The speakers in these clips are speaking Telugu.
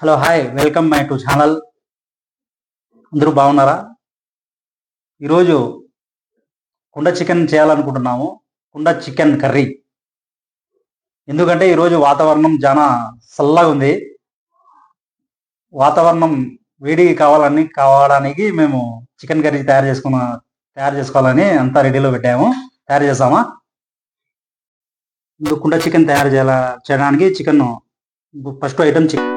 Hello hi. Welcome my to channel. అందరూ బాగున్నారా? ఈరోజు కుండ చికెన్ చేయాలనుకుంటున్నాము. కుండ చికెన్ కర్రీ. ఎందుకంటే ఈరోజు వాతావరణం చాలా చల్లగా ఉంది. వాతావరణం వేడికి కావాలని కావడానికి మేము చికెన్ కర్రీ తయారు చేసుకున్న తయారు చేసుకోవాలని అంతా రెడీలో పెట్టాము. తయారు చేసామా? ముందు కుండ చికెన్ తయారు చేయాల చేయడానికి chicken first item chicken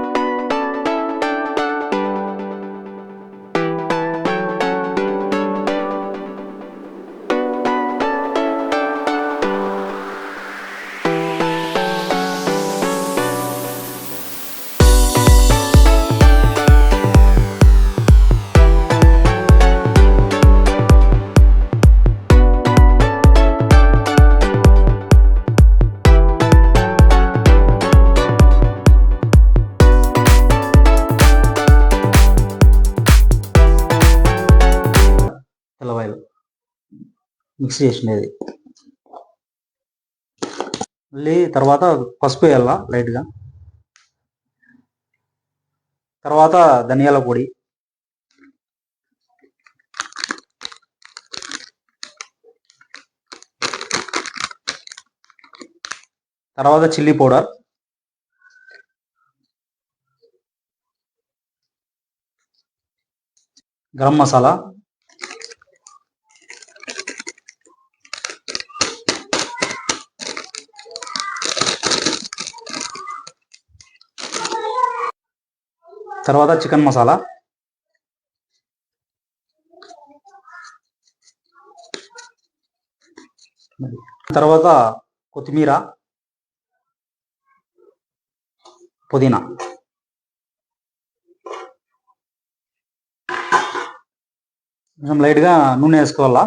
mix చేసినది మళ్ళీ తర్వాత పసుపు వేయాల లైట్గా? తర్వాత ధనియాల పొడి. తర్వాత చిల్లీ పౌడర్. గరం మసాలా. తర్వాత చికెన్ మసాలా. తర్వాత కొత్తిమీర పుదీనా. కొంచెం లైట్గా నూనె వేసుకోవాలా?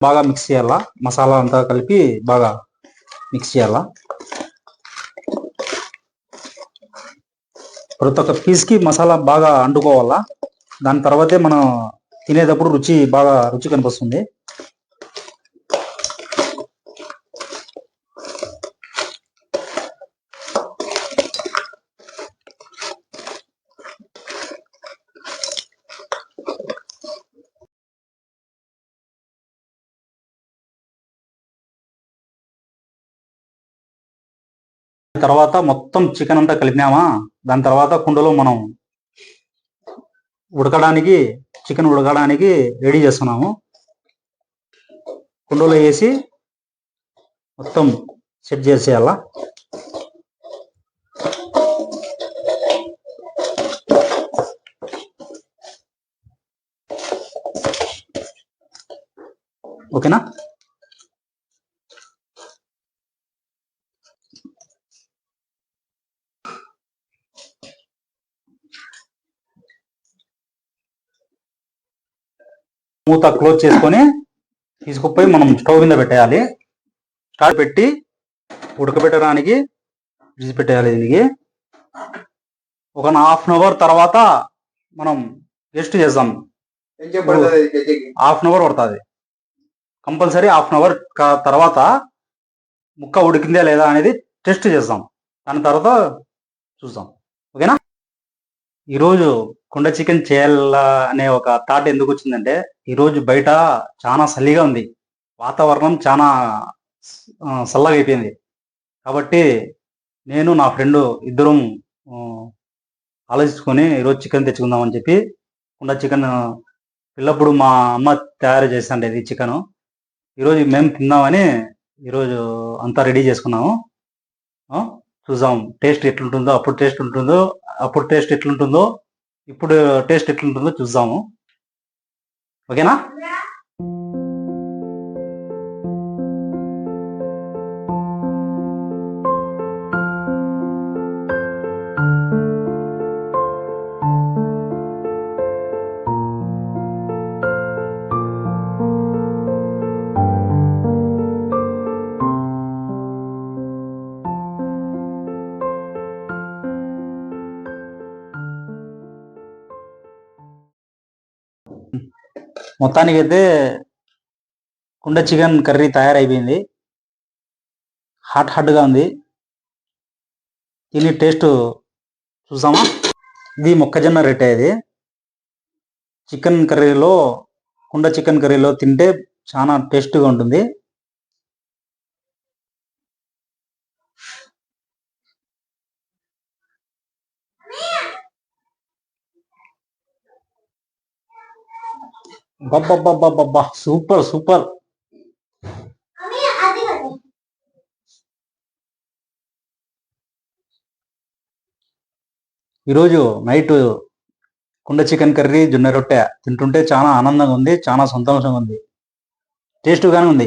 బాగా మిక్స్ చేయాలా? మసాలా అంతా కలిపి బాగా మిక్స్ చేయాలా? ప్రతి ఒక్క పీస్కి మసాలా బాగా అండుకోవాలా దాని తర్వాతే మనం తినేటప్పుడు రుచి బాగా రుచి కనిపిస్తుంది. తర్వాత మొత్తం చికెన్ అంతా కలిపినామా? దాని తర్వాత కుండలో మనం ఉడకడానికి చికెన్ ఉడకడానికి రెడీ చేస్తున్నాము. కుండలో వేసి మొత్తం సెట్ చేసేయాల? ఓకేనా? మూత క్లోజ్ చేసుకొని తీసుకుపోయి మనం స్టవ్ మీద పెట్టేయాలి. స్టార్ట్ పెట్టి ఉడకబెట్టడానికి విడిచిపెట్టేయాలి దీనికి. ఒక హాఫ్ అన్ అవర్ తర్వాత మనం టెస్ట్ చేద్దాం. ఎంచెం పడుతుంది కేజీకి? హాఫ్ అన్ అవర్ పడుతుంది. కంపల్సరీ హాఫ్ అన్ అవర్ తర్వాత ముక్క ఉడికిందా లేదా అనేది టెస్ట్ చేస్తాం దాని తర్వాత చూద్దాం. ఓకేనా? ఈరోజు కుండ చికెన్ చేయాలా అనే ఒక థాట్ ఎందుకు వచ్చిందంటే ఈరోజు బయట చాలా చలిగా ఉంది. వాతావరణం చాలా చల్లగా అయిపోయింది. కాబట్టి నేను నా ఫ్రెండ్ ఇద్దరం ఆలోచించుకొని ఈరోజు చికెన్ తెచ్చుకుందామని చెప్పి కుండ చికెన్ పిల్లప్పుడు మా అమ్మ తయారు చేస్తాండి ఇది చికెన్. ఈరోజు మేము తిందామని ఈరోజు అంతా రెడీ చేసుకున్నాము. చూద్దాం టేస్ట్ ఎట్లుంటుందో అప్పుడు టేస్ట్ ఉంటుందో అప్పుడు టేస్ట్ ఎట్లుంటుందో ఇప్పుడు టేస్ట్ ఎట్లుంటుందో చూద్దాము. ఓకేనా? మొత్తానికి అయితే కుండ చికెన్ కర్రీ తయారైపోయింది. హాట్ హాట్గా ఉంది. దీని టేస్ట్ చూసామా ఇది మొక్కజొన్న రెట్టే ఇది. చికెన్ కర్రీలో కుండ చికెన్ కర్రీలో తింటే చాలా టేస్ట్గా ఉంటుంది. బబ్బబ్బబ్బబ్బబ్బా సూపర్ సూపర్. ఈరోజు నైట్ కుండ చికెన్ కర్రీ జొన్న రొట్టె తింటుంటే చాలా ఆనందంగా ఉంది చాలా సంతోషంగా ఉంది. టేస్ట్గానే ఉంది.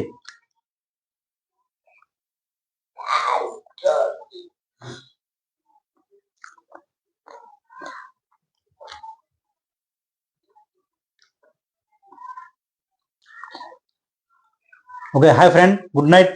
Okay hi friend good night